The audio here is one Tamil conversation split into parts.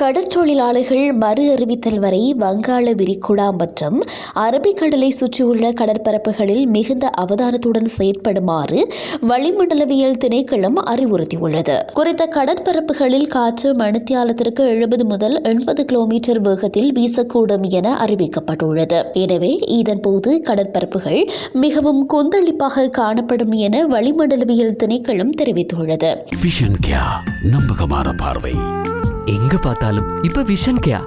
கடற்தொழிலாளர்கள் மறு அறிவித்தல் வரை வங்காள விரிகுடா மற்றும் அரபிக்கடலை சுற்றியுள்ள கடற்பரப்புகளில் மிகுந்த அவதானத்துடன் செயற்படுமாறு வளிமண்டலவியல் திணைக்களம் அறிவுறுத்தியுள்ளது. குறித்த கடற்பரப்புகளில் காற்று மணித்தியாலத்திற்கு எழுபது முதல் எண்பது கிலோமீட்டர் வேகத்தில் வீசக்கூடும் என அறிவிக்கப்பட்டுள்ளது. எனவே இதன்போது கடற்பரப்புகள் மிகவும் கொந்தளிப்பாக காணப்படும் என வளிமண்டலவியல் திணைக்களம் தெரிவித்துள்ளது. நம்பகமான பார்வை. எங்க பார்த்தாலும் இப்ப விஷன் கேயா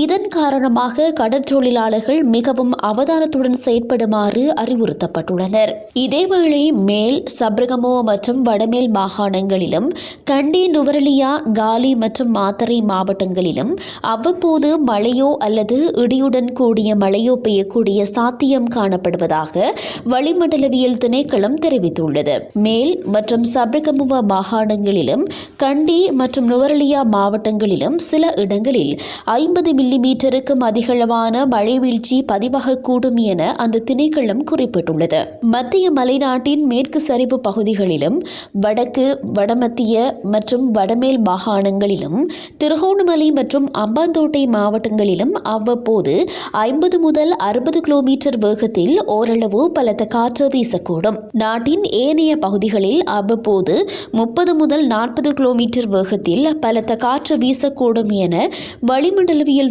இதன் காரணமாக கடற்றொழிலாளர்கள் மிகவும் அவதானத்துடன் செயற்படுமாறு அறிவுறுத்தப்பட்டுள்ளனர். இதேவேளை மேல் சப்ரகமோ மற்றும் வடமேல் மாகாணங்களிலும் கண்டி நுவரலியா காலி மற்றும் மாத்தரை மாவட்டங்களிலும் அவ்வப்போது மழையோ அல்லது இடியுடன் கூடிய மழையோ பெய்யக்கூடிய சாத்தியம் காணப்படுவதாக வளிமண்டலவியல் திணைக்களம் தெரிவித்துள்ளது. மேல் மற்றும் சப்ரகமுவ மாகாணங்களிலும் கண்டி மற்றும் நுவரலியா மாவட்டங்களிலும் சில இடங்களில் ஐம்பது மில்லிமீட்டருக்கும் அதிகளவான மழை வீழ்ச்சி பதிவாகக்கூடும் என அந்த திணைக்களம் குறிப்பிட்டுள்ளது. மத்திய மலைநாட்டின் மேற்கு சரிவு பகுதிகளிலும் வடக்கு வடமத்திய மற்றும் வடமேல் மாகாணங்களிலும் திருகோணமலை மற்றும் அம்பாந்தோட்டை மாவட்டங்களிலும் அவ்வப்போது ஐம்பது முதல் அறுபது கிலோமீட்டர் வேகத்தில் ஓரளவு பலத்த காற்று வீசக்கூடும். நாட்டின் ஏனைய பகுதிகளில் அவ்வப்போது முப்பது முதல் நாற்பது கிலோமீட்டர் வேகத்தில் பலத்த காற்று வீசக்கூடும் என வளிமண்டலவியல்